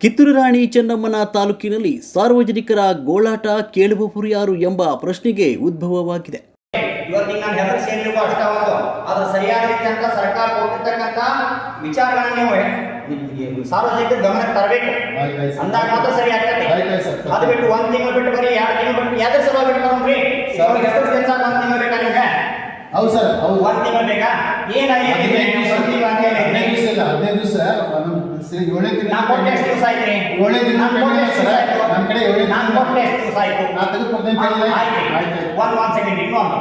ಕಿತ್ತೂರು ರಾಣಿ ಚೆನ್ನಮ್ಮನ ತಾಲೂಕಿನಲ್ಲಿ ಸಾರ್ವಜನಿಕರ ಗೋಳಾಟ ಕೇಳುವವರು ಯಾರು ಎಂಬ ಪ್ರಶ್ನೆಗೆ ಉದ್ಭವವಾಗಿದೆ. ಇವತ್ತಿಗೆ ನಾನು ಹೆಸರು ಸೇರಿರುವ ಅಷ್ಟ ಒಂದು ಅದು ಸರಿಯಾದ ರೀತಿಯಂತ ಸರ್ಕಾರ ಕೊಟ್ಟಿರ್ತಕ್ಕಂಥ ವಿಚಾರಗಳನ್ನ ನೀವು ಸಾರ್ವಜನಿಕರ ಗಮನಕ್ಕೆ ತರಬೇಕು. ಆಯ್ತು, ಆಯ್ತು. ಅಂದಾಗ ಮಾತ್ರ ಸರಿ ಆಗ್ತದೆ. ಆಯ್ತು, ಆಯ್ತು ಸರ್. ಅದು ಬಿಟ್ಟು ಒಂದ್ ತಿಂಗಳು ಬಿಟ್ಟು ಬರೀ ಎರಡು ತಿಂಗಳು ಬಿಟ್ಟು ಯಾವ್ದೇ ಸಲ ಬಿಟ್ಟು ಬರೋಣ್ರಿ ಸರ್. ಹೆಸರು ಸೇರ್ಸಕ್ ಒಂದ್ ತಿಂಗಳು ಬೇಕಾ ನಿಮ್ಗೆ? ಹೌದು ಸರ್ ಹೌದು. ಒಂದ್ ತಿಂಗಳು ಬೇಕಾ? ಏನಾಗಿದೆ ಹದಿನೈದು ದಿವಸ. ಹದಿನೈದು. ದಿವಸ. ಇಲ್ಲ ದಿನ ನಾನ್ ಕೊಟ್ಟು ಎಷ್ಟು ದಿವಸ ಆಯ್ತು ಏಳೇ ದಿನ ನಾನ್? ನಮ್ಮ ಕಡೆ ನಾನ್. ಎಷ್ಟು ದಿವಸ ಆಯ್ತು ನಾ ತೆಗೆದುಕೊಡ್ತೇನೆ ಅಂತ ಆಯ್ತು. ಆಯ್ತು. ಒಂದು ಒಂದ್ ಸೆಕೆಂಡ್ ಇನ್ನೊಂದು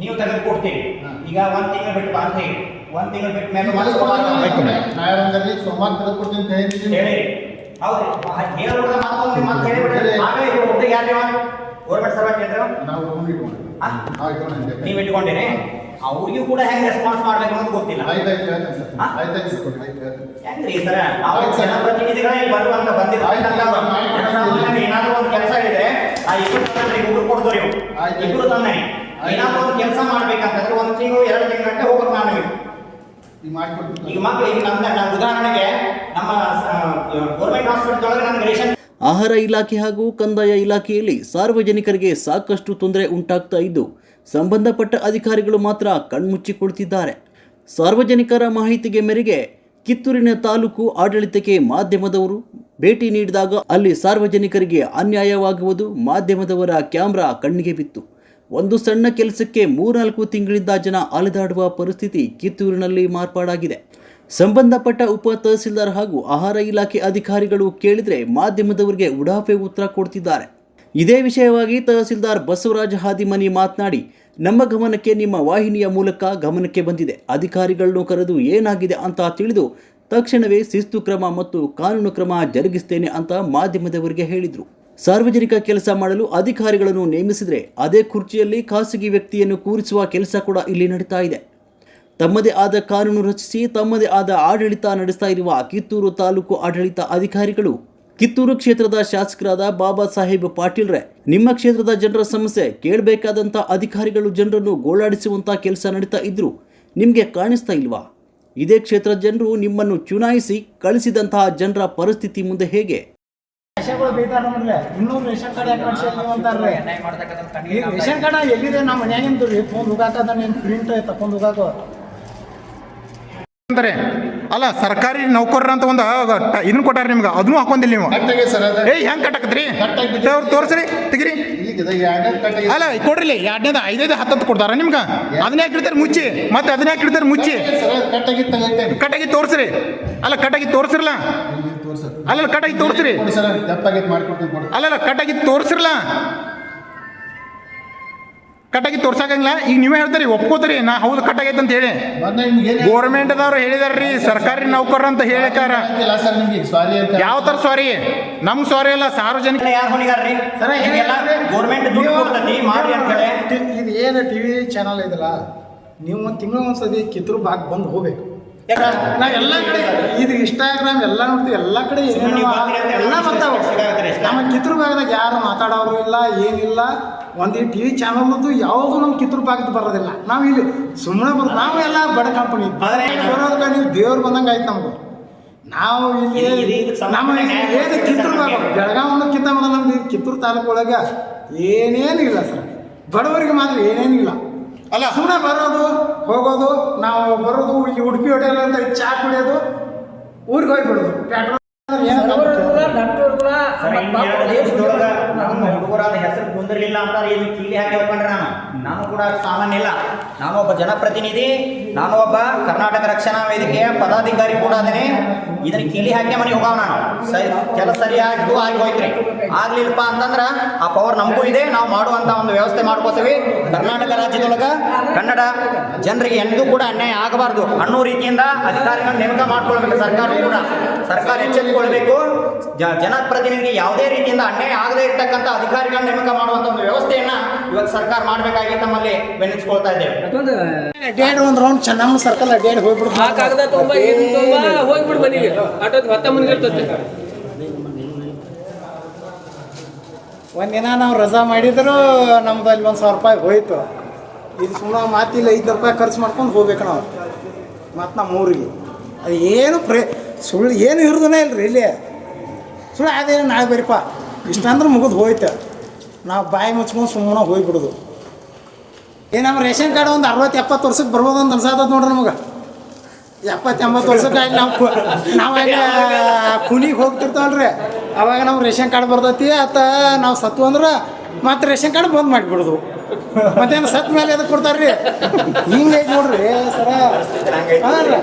ನೀವು ತೆಗೆದು ಕೊಡ್ತೀರಿ ಈಗ ಒಂದು ತಿಂಗಳು ಬಿಟ್ಟು ಬಾ ಅಂತ ಹೇಳಿ ಒಂದ್ ತಿಂಗಳು ಬಿಟ್ಟ ಮೇಲೆ ನೀವು ಮತ್ತೆ ತೆಗೆದುಕೊಡ್ತೀನಿ. ಕೊಡಲ್ಲ. ನಾ ಸೋಮವಾರ ತೆಗೆದುಕೊಡ್ತೀನಿ ಅಂತ ಹೇಳಿದ್ದೀನಿ. ಹೇಳಿ ಹೌದು ಹೇಳ್ಬಿಡ್ದ ಮತ್ತೊಂದು ಮತ್ತೆ ಹೇಳಿಬಿಡ್ರಿ ಆಗಲೇ ಹುಡುಗ ಯಾರು ಗೌರ್ಮೆಂಟ್ ಸರ್ವೆಂಟ್ ಏನ್ರು ನಾವು ಇಟ್ಕೊಂಡು. ನೀವು ಇಟ್ಕೊಂಡಿರಿ ಅವ್ರಿಗೂ ಕೂಡ ಹೆಂಗ್ ರೆಸ್ಪಾನ್ಸ್ ಮಾಡ್ಬೇಕು ಅಂತ ಗೊತ್ತಿಲ್ಲ ಆಯ್ತು, ಆಯ್ತು, ಹೇಳ್ತೇನೆ ಸರ್. ಹಾ? ಆಯ್ತು, ಆಯ್ತು ಸರ್, ಆಯ್ತು, ಹೇಳ್ತೇನೆ. ಹೆಂಗ್ರಿ ಸರ್ ನಾವು ಆಯ್ತು ಸರ್. ಜನಪ್ರತಿನಿಧಿಗಳೇ ಬರುವಂತ ಬಂದಿರ್ತಕ್ಕಂಥವ್ರು ಆಯ್ತು, ಆಯ್ತು. ಜನಸಾಮಾನ್ಯರಿಗೆ ಏನಾದ್ರೂ ಒಂದು ಕೆಲಸ ಇದೆ ಆ ಇಬ್ಬರು ತಂದ್ರಿ ಆಯ್ತು. ಇಬ್ಬರು ತಂದೆ ಆಯ್ತು. ಏನಾದ್ರೂ ಒಂದು ಕೆಲಸ ಮಾಡ್ಬೇಕಂತಂದ್ರೆ ಒಂದು ತಿಂಗಳು ಎರಡು ತಿಂಗಳು ಗಂಟೆ ಹೋಗ್ಬೇಕು ನಾನು ಈಗ ಮಾಡ್ಕೊಡ್ತೀನಿ. ಈಗ ಮಕ್ಳು ಈಗ ನಮ್ಮ ನಮ್ಮ ಉದಾಹರಣೆಗೆ ನಮ್ಮ ಗೌರ್ಮೆಂಟ್ ಹಾಸ್ಪಿಟಲ್ ಒಳಗೆ ನಮ್ಗೆ ರೇಷನ್ ಆಹಾರ ಇಲಾಖೆ ಹಾಗೂ ಕಂದಾಯ ಇಲಾಖೆಯಲ್ಲಿ ಸಾರ್ವಜನಿಕರಿಗೆ ಸಾಕಷ್ಟು ತೊಂದರೆ ಉಂಟಾಗ್ತಾ ಇದ್ದು, ಸಂಬಂಧಪಟ್ಟ ಅಧಿಕಾರಿಗಳು ಮಾತ್ರ ಕಣ್ಮುಚ್ಚಿಕೊಳ್ತಿದ್ದಾರೆ ಸಾರ್ವಜನಿಕರ ಮಾಹಿತಿಗೆ ಮೇರೆಗೆ ಕಿತ್ತೂರಿನ ತಾಲೂಕು ಆಡಳಿತಕ್ಕೆ ಮಾಧ್ಯಮದವರು ಭೇಟಿ ನೀಡಿದಾಗ ಅಲ್ಲಿ ಸಾರ್ವಜನಿಕರಿಗೆ ಅನ್ಯಾಯವಾಗುವುದು ಮಾಧ್ಯಮದವರ ಕ್ಯಾಮ್ರಾ ಕಣ್ಣಿಗೆ ಬಿತ್ತು. ಒಂದು ಸಣ್ಣ ಕೆಲಸಕ್ಕೆ ಮೂರ್ನಾಲ್ಕು ತಿಂಗಳಿಂದ ಜನ ಅಲೆದಾಡುವ ಪರಿಸ್ಥಿತಿ ಕಿತ್ತೂರಿನಲ್ಲಿ ಮಾರ್ಪಾಡಾಗಿದೆ. ಸಂಬಂಧಪಟ್ಟ ಉಪ ತಹಸೀಲ್ದಾರ್ ಹಾಗೂ ಆಹಾರ ಇಲಾಖೆ ಅಧಿಕಾರಿಗಳು ಕೇಳಿದರೆ ಮಾಧ್ಯಮದವರಿಗೆ ಉಡಾಫೆ ಉತ್ತರ ಕೊಡ್ತಿದ್ದಾರೆ. ಇದೇ ವಿಷಯವಾಗಿ ತಹಸೀಲ್ದಾರ್ ಬಸವರಾಜ ಹಾದಿಮನಿ ಮಾತನಾಡಿ, ನಮ್ಮ ಗಮನಕ್ಕೆ ನಿಮ್ಮ ವಾಹಿನಿಯ ಮೂಲಕ ಗಮನಕ್ಕೆ ಬಂದಿದೆ. ಅಧಿಕಾರಿಗಳನ್ನು ಕರೆದು ಏನಾಗಿದೆ ಅಂತ ತಿಳಿದು ತಕ್ಷಣವೇ ಶಿಸ್ತು ಕ್ರಮ ಮತ್ತು ಕಾನೂನು ಕ್ರಮ ಜರುಗಿಸ್ತೇನೆ ಅಂತ ಮಾಧ್ಯಮದವರಿಗೆ ಹೇಳಿದರು. ಸಾರ್ವಜನಿಕ ಕೆಲಸ ಮಾಡಲು ಅಧಿಕಾರಿಗಳನ್ನು ನೇಮಿಸಿದರೆ ಅದೇ ಕುರ್ಚಿಯಲ್ಲಿ ಖಾಸಗಿ ವ್ಯಕ್ತಿಯನ್ನು ಕೂರಿಸುವ ಕೆಲಸ ಕೂಡ ಇಲ್ಲಿ ನಡೀತಾ ಇದೆ. ತಮ್ಮದೇ ಆದ ಕಾನೂನು ರಚಿಸಿ ತಮ್ಮದೇ ಆದ ಆಡಳಿತ ನಡೆಸ್ತಾ ಇರುವ ಕಿತ್ತೂರು ತಾಲೂಕು ಆಡಳಿತ ಅಧಿಕಾರಿಗಳು ಕಿತ್ತೂರು ಕ್ಷೇತ್ರದ ಶಾಸಕರಾದ ಬಾಬಾ ಸಾಹೇಬ್ ಪಾಟೀಲ್ರೆ ನಿಮ್ಮ ಕ್ಷೇತ್ರದ ಜನರ ಸಮಸ್ಯೆ ಕೇಳಬೇಕಾದಂಥ ಅಧಿಕಾರಿಗಳು ಜನರನ್ನು ಗೋಳಾಡಿಸುವಂಥ ಕೆಲಸ ನಡೀತಾ ಇದ್ರು ನಿಮಗೆ ಕಾಣಿಸ್ತಾ ಇಲ್ವಾ? ಇದೇ ಕ್ಷೇತ್ರದ ಜನರು ನಿಮ್ಮನ್ನು ಚುನಾಯಿಸಿ ಕಳಿಸಿದಂತಹ ಜನರ ಪರಿಸ್ಥಿತಿ ಮುಂದೆ ಹೇಗೆ? ರೇಷನ್ ಕಾರ್ಡ್ ಯಾಕೆ ಮಾಡ್ಸಿ ನೀವು ಅಂತಾರ್ರಿ ಈ ರೇಷನ್ ಕಾರ್ಡ್ ಎಲ್ಲಿದೆ ನಮ್ಮ ಮನ್ಯಾಗಿಂದು ರೀ? ಫೋನ್ ಹೋಗಾಕದ ನೀನು ಪ್ರಿಂಟ್ ತಕೊಂಡು ಹೋಗಾಕ ಅಂತಾರೆ ಅಲ್ಲ ಸರ್ಕಾರಿ ನೌಕರರ ಅಂತ ಒಂದು ಇದನ್ನ ಕೊಟ್ಟಾರ ನಿಮ್ಗೆ ಅದನ್ನು ಹಾಕೊಂಡಿಲ್ಲ ನೀವು. ಏ ಹೆಂಗ್ ಕಟ್ಟಕತ್ರಿ. ಅವ್ರು ತೋರ್ಸ್ರಿ ತೆಗಿರಿ. ಅಲ್ಲ ಕೊಡ್ರಿ ಎರಡನೇದ ಐದೈದು ಹತ್ತತ್ತು ಕೊಡ್ತಾರ ನಿಮ್ಗೆ. ಅದನ್ನ ಕಿಡ್ತಾರೆ ಮುಚ್ಚಿ? ಮತ್ತೆ ಅದನ್ನೇ ಕಿಡ್ತಾರೆ ಮುಚ್ಚಿ. ಕಟ್ಟಾಗಿ ತೋರ್ಸ್ರಿ. ಅಲ್ಲ ಕಟ್ಟಾಗಿ ತೋರ್ಸಿರಲ್ಲ? ಅಲ್ಲ ಕಟ್ಟಾಗಿ ತೋರ್ಸ್ರಿ. ಅಲ್ಲಲ್ಲ ಕಟ್ಟಾಗಿ ತೋರ್ಸಿರಲ್ಲ? ಕಟ್ಟಾಗಿ ತೋರ್ಸಾಕಂಗಿಲ್ಲ. ಈಗ ನೀವೇ ಹೇಳ್ತೀರಿ ಒಪ್ಕೋತಾರಿ ನಾ ಹೌದು ಕಟ್ಟಾಗೈತೆ ಅಂತ ಹೇಳಿ. ಮೊನ್ನೆ ನಿಮ್ಗೆ ಏನು ಗೋರ್ಮೆಂಟ್ದವ್ರು ಹೇಳಿದಾರ್ರಿ ಸರ್ಕಾರಿ ನೌಕರ ಅಂತ ಹೇಳಿಕಾರ ಗೊತ್ತಿಲ್ಲ ಸರ್ ನಿಮ್ಗೆ? ಸಾರಿ ಅಂತ ಯಾವ ಥರ ಸಾರಿ ನಮ್ಗೆ ಸಾರಿ ಅಲ್ಲ ಸಾರ್ವಜನಿಕ ಯಾರು ಹೊಣಿಗಾರ್ರಿ? ಗೌರ್ಮೆಂಟ್ ಮಾಡಿ ಅಂತ ಹೇಳಿ. ಇದು ಏನು ಟಿವಿ ಚಾನಲ್ ಇದಲ್ಲ? ನೀವು ಒಂದು ತಿಂಗಳು ಒಂದ್ಸತಿ ಕಿತ್ತೂರು ಭಾಗ ಬಂದು ಹೋಗ್ಬೇಕು. ನಾವು ಎಲ್ಲ ಕಡೆ ಇದು ಇನ್ಸ್ಟಾಗ್ರಾಮ್ ಎಲ್ಲ ನೋಡ್ತೀವಿ ಎಲ್ಲ ಕಡೆ ಎಲ್ಲ ಬರ್ತಾವೆ. ನಮ್ಮ ಕಿತ್ತೂರು ಭಾಗದಾಗ ಯಾರು ಮಾತಾಡೋರು ಇಲ್ಲ ಏನಿಲ್ಲ ಒಂದು ಟಿ ವಿ ಚಾನಲ್ದು ಯಾವಾಗೂ ನಮ್ಮ ಕಿತ್ತೂರು ಭಾಗದ ಬರೋದಿಲ್ಲ. ನಾವು ಇಲ್ಲಿ ಸುಮ್ಮನೆ ಬರೋದು ನಾವು ಎಲ್ಲ ಬಡ ಕಂಪನಿ ಬರೋದಕ್ಕೆ ನೀವು ದೇವ್ರು ಬಂದಂಗೆ ಆಯ್ತು ನಮ್ಗೆ ನಾವು ಇಲ್ಲಿ ನಮ್ಮ ಏನು ಕಿತ್ತೂರು ಭಾಗ? ನಮಗೆ. ಕಿತ್ತ ನಮ್ದು ಕಿತ್ತೂರು ತಾಲೂಕು ಒಳಗೆ ಏನೇನು ಇಲ್ಲ ಸರ್. ಬಡವರಿಗೆ ಮಾತ್ರ ಏನೇನು ಇಲ್ಲ. ಅಲ್ಲ. ಸುಮ್ಮನೆ ಬರೋದು ಹೋಗೋದು ನಾವು ಬರೋದು ಇಲ್ಲಿ ಉಡುಪಿ ಹೋಟೆಲ್ ಅಂತ ಚಾ ಕುಡಿಯೋದು ಊರಿಗೆ ಹೋಗ್ಬಿಡೋದು ಪೆಟ್ರೋಲ್ ಏನು ಸರ್, ನಮ್ಮ ಹುಡುಗರಾದ ಹೆಸರು ಕುಂದಿರಲಿಲ್ಲ ಅಂತ ಏನು ಕೀಲಿ ಹಾಕಿ ಹೋಗ್ಕೊಂಡ್ರೆ ನಾನು. ನಾನು ಕೂಡ ಸಾಮಾನ್ಯ ಇಲ್ಲ. ನಾನು ಒಬ್ಬ ಜನಪ್ರತಿನಿಧಿ ನಾನು ಒಬ್ಬ ಕರ್ನಾಟಕ ರಕ್ಷಣಾ ವೇದಿಕೆಯ ಪದಾಧಿಕಾರಿ ಕೂಡ ಅದೇ ಇದನ್ನ ಕೀಲಿ ಹಾಕಿ ಮನೆಗೆ ಹೋಗವ ನಾನು. ಸರಿ ಕೆಲಸ ಸರಿಯಾಗಿ ಆಗಿ ಹೋಯ್ತ್ರಿ. ಆಗ್ಲಿಲ್ಲಪ್ಪ ಅಂತಂದ್ರ ಆ ಪವರ್ ನಮಗೂ ಇದೆ ನಾವು ಮಾಡುವಂತ ಒಂದು ವ್ಯವಸ್ಥೆ ಮಾಡ್ಕೋತೀವಿ. ಕರ್ನಾಟಕ ರಾಜ್ಯದೊಳಗ ಕನ್ನಡ ಜನರಿಗೆ ಎಂದೂ ಕೂಡ ಅನ್ಯಾಯ ಆಗಬಾರ್ದು ಅನ್ನೋ ರೀತಿಯಿಂದ ಅಧಿಕಾರಿಗಳನ್ನ ನೇಮಕ ಮಾಡ್ಕೊಳ್ಬೇಕು ಸರ್ಕಾರ ಕೂಡ. ಸರ್ಕಾರ ಎಚ್ಚೆತ್ತುಕೊಳ್ಬೇಕು. ಜ- ಜನಪ್ರತಿನಿಧಿಗೆ ಯಾವುದೇ ರೀತಿಯಿಂದ ಅನ್ಯಾಯ ಆಗದೇ ಇರತಕ್ಕಂಥ ಅಧಿಕಾರಿಗಳನ್ನ ನೇಮಕ ಮಾಡುವಂತ ಒಂದು ವ್ಯವಸ್ಥೆಯನ್ನ ಇವತ್ತು ಸರ್ಕಾರ ಮಾಡಬೇಕಾಗಿ ತಮ್ಮಲ್ಲಿ ಬೆನ್ನಿಸ್ಕೊಳ್ತಾ ಇದ್ದೇವೆ ಅಡ್ಡಾಡಿ ಒಂದು ರೌಂಡ್ ಚೆನ್ನಮ್ಮ ಸರ್ಕಲ್ ಅಡ್ಡಾಡಿ ಹೋಗ್ಬಿಡು ಆ ಕಾಗದ ತುಂಬ ಏನು ತುಂಬ ಹೋಗ್ಬಿಡು ಮನೆಗೆ ಆಟೋದ್ ಹೊತ್ತ ಮನೆಗೆ ಇರ್ತೈತೆ ಒಂದಿನ ನಾವು ರಜಾ ಮಾಡಿದ್ರು ನಮ್ದು ಅಲ್ಲಿ ಒಂದು ಸಾವಿರ ರೂಪಾಯಿ ಹೋಯ್ತು. ಇದು ಸುಮ್ಮನೆ ಮಾತಿಲ್ಲ ಐದು ರೂಪಾಯಿ ಖರ್ಚು ಮಾಡ್ಕೊಂಡು ಹೋಗ್ಬೇಕು ನಾವು. ಮತ್ತು ನಮ್ಮ ಊರಿಗೆ ಅದು ಏನು ಪ್ರೇ ಸುಳ್ಳು ಏನು ಇರೋದನೇ ಇಲ್ರಿ ಇಲ್ಲಿ. ಸುಳ್ಳು ಅದೇನು ನಾಳೆ ಬರೀಪ್ಪ ಇಷ್ಟಂದ್ರೆ ಮುಗಿದು ಹೋಯ್ತು. ನಾವು ಬಾಯಿ ಮುಚ್ಕೊಂಡು ಸುಮ್ಮನೆ ಹೋಗ್ಬಿಡೋದು. ಏ ನಮ್ಮ ರೇಷನ್ ಕಾರ್ಡ್ ಒಂದು ಅರವತ್ತು ಎಪ್ಪತ್ತು ವರ್ಷಕ್ಕೆ ಬರ್ಬೋದು ಅಂತ ಅನ್ಸಾತದ ನೋಡ್ರಿ ನಮಗೆ. ಎಪ್ಪತ್ತು ಎಂಬತ್ತು ವರ್ಷಕ್ಕೆ ಆಗಿ ನಾವು ನಾವಾಗ ಕುಣಿಗೆ ಹೋಗ್ತಿರ್ತಾವಲ್ರಿ. ಅವಾಗ ನಮ್ಮ ರೇಷನ್ ಕಾರ್ಡ್ ಬರ್ತೈತಿ ಆತ ನಾವು ಸತ್ತು ಅಂದ್ರೆ ಮತ್ತೆ ರೇಷನ್ ಕಾರ್ಡ್ ಬಂದ್ ಮಾಡಿಬಿಡೋದು. ಮತ್ತೇನು ಸತ್ ಮೇಲೆ ಎದಕ್ಕೆ ಕೊಡ್ತಾರ್ರಿ? ಹಿಂಗೈತಿ ನೋಡ್ರಿ ಸರ. ಹಾಂ ರೀ